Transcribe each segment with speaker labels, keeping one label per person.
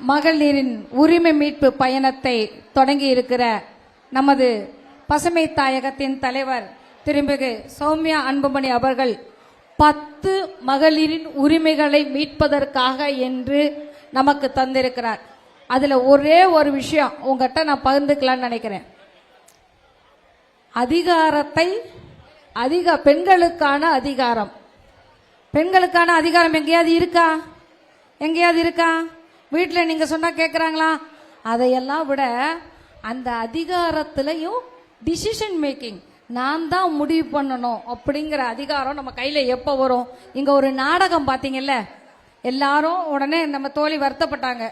Speaker 1: மகளிரின் உரிமை மீட்பு பயணத்தை தொடங்கி இருக்கிற நமது பசுமை தாயகத்தின் தலைவர் திருமிகு சௌமியா அன்புமணி அவர்கள் பத்து மகளிரின் உரிமைகளை மீட்பதற்காக என்று நமக்கு தந்திருக்கிறார். அதுல ஒரே ஒரு விஷயம் உங்ககிட்ட நான் பகிர்ந்துக்கலாம்னு நினைக்கிறேன். அதிகாரத்தை அதிக பெண்களுக்கான அதிகாரம். பெண்களுக்கான அதிகாரம் எங்கேயாவது இருக்கா? எங்கேயாவது இருக்கா? வீட்டில் நீங்க சொன்னா கேட்குறாங்களா அதையெல்லாம் விட அந்த அதிகாரத்திலையும் டிசிஷன் மேக்கிங் நான் தான் முடிவு பண்ணணும் அப்படிங்கிற அதிகாரம் நம்ம கையில் எப்போ வரும்? இங்கே ஒரு நாடகம் பார்த்தீங்கல்ல எல்லாரும் உடனே நம்ம தோழி வருத்தப்பட்டாங்க.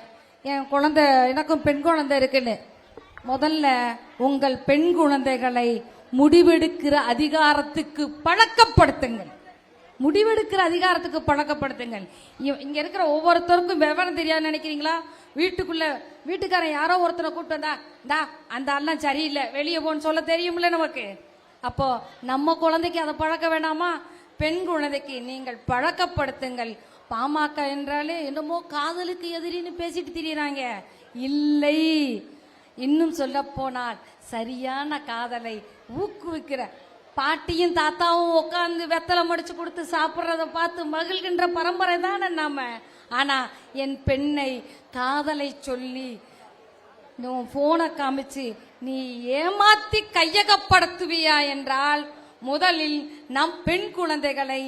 Speaker 1: என் குழந்தை எனக்கும் பெண் குழந்தை இருக்குன்னு. முதல்ல உங்கள் பெண் குழந்தைகளை முடிவெடுக்கிற அதிகாரத்துக்கு பழக்கப்படுத்துங்கள். முடிவெடுக்கிற அதிகாரத்துக்கு பழக்கப்படுத்துங்கள். இ- இங்க இருக்கிற ஒவ்வொருத்தருக்கும் விவரம் தெரியாது நினைக்கிறீங்களா? வீட்டுக்குள்ள வீட்டுக்காரன் யாரோ ஒருத்தரை கூப்பிட்டு வந்தா டா அந்த அண்ணன் சரியில்லை வெளியே போன்னு சொல்ல தெரியும்ல நமக்கு. அப்போ நம்ம குழந்தைக்கு அதை பழக்க வேண்டாமா? பெண் குழந்தைக்கு நீங்கள் பழக்கப்படுத்துங்கள். பாமக என்றாலே என்னமோ காதலுக்கு எதிரின்னு பேசிட்டு திரியறாங்க. இல்லை. இன்னும் சொல்ல போனால் சரியான காதலை ஊக்குவிக்கிற பாட்டியும் தாத்தாவும் உட்காந்து வெத்தலை முடிச்சு கொடுத்து சாப்பிட்றத பார்த்து மகிழ்கின்ற பரம்பரை தானே நாம. ஆனா என் பெண்ணை காதலை சொல்லி உன் போனை காமிச்சு நீ ஏமாத்தி கையகப்படுத்துவியா என்றால் முதலில் நம் பெண் குழந்தைகளை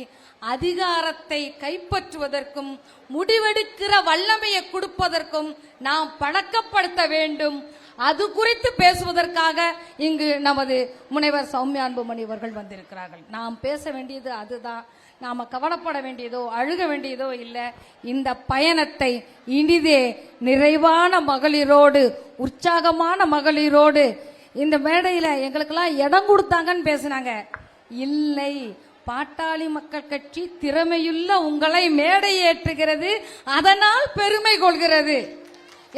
Speaker 1: அதிகாரத்தை கைப்பற்றுவதற்கும் முடிவெடுக்கிற வல்லமையை கொடுப்பதற்கும் நாம் பழக்கப்படுத்த வேண்டும். அது குறித்து பேசுவதற்காக இங்கு நமது முனைவர் சௌமியா அன்புமணி அவர்கள் வந்திருக்கிறார்கள். நாம் பேச வேண்டியது அதுதான். நாம கவலைப்பட வேண்டியதோ அழுக வேண்டியதோ இல்லை. இந்த பயணத்தை இனிதே நிறைவான மகளிரோடு உற்சாகமான மகளிரோடு இந்த மேடையில எங்களுக்கெல்லாம் இடம் கொடுத்தாங்கன்னு பேசினாங்க. இல்லை பாட்டாளி மக்கள் கட்சி திறமையுள்ள உங்களை மேடை ஏற்றுகிறது அதனால் பெருமை கொள்கிறது.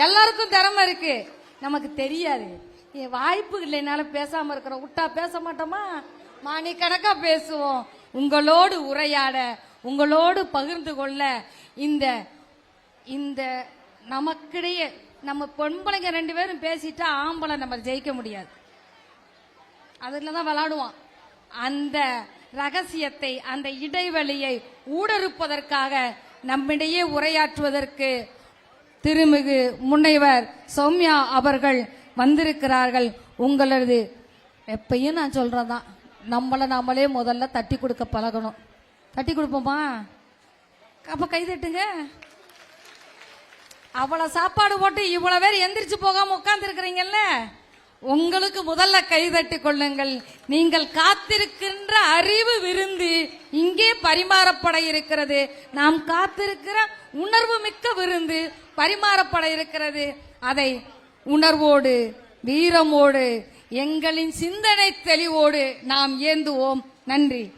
Speaker 1: எல்லாருக்கும் திறமை இருக்கு. நமக்கு தெரியாது. வாய்ப்பு இல்லைனால பேசாம இருக்கிறோம். விட்டா பேச மாட்டோமா? மானி கணக்கா பேசுவோம். உங்களோடு உரையாட உங்களோடு பகிர்ந்து கொள்ள இந்த இந்த நமக்கிடையே நம்ம பொம்பளைங்க ரெண்டு பேரும் பேசிட்டா ஆம்பளை நம்ம ஜெயிக்க முடியாது. அதில் தான் விளாடுவான். அந்த ரகசியத்தை அந்த இடைவெளியை ஊடறுப்பதற்காக நம்மிடையே உரையாற்றுவதற்கு திருமிகு முனைவர் சௌமியா அவர்கள் வந்திருக்கிறார்கள். உங்களது எப்பயும் நான் சொல்றதான் நம்மளை நாமளே முதல்ல தட்டி கொடுக்க பழகணும். தட்டி கொடுப்போமா? அப்ப கை தட்டுங்க. அவ்வளவு சாப்பாடு போட்டு இவ்வளவு பேர் எந்திரிச்சு போகாம உட்கார்ந்து இருக்கிறீங்கல்ல உங்களுக்கு முதல்ல கைதட்டி கொள்ளுங்கள். நீங்கள் காத்திருக்கின்ற அறிவு விருந்து இங்கே பரிமாறப்பட இருக்கிறது. நாம் காத்திருக்கிற உணர்வு மிக்க விருந்து பரிமாறப்பட இருக்கிறது. அதை உணர்வோடு வீரமோடு எங்களின் சிந்தனை தெளிவோடு நாம் ஏந்துவோம். நன்றி.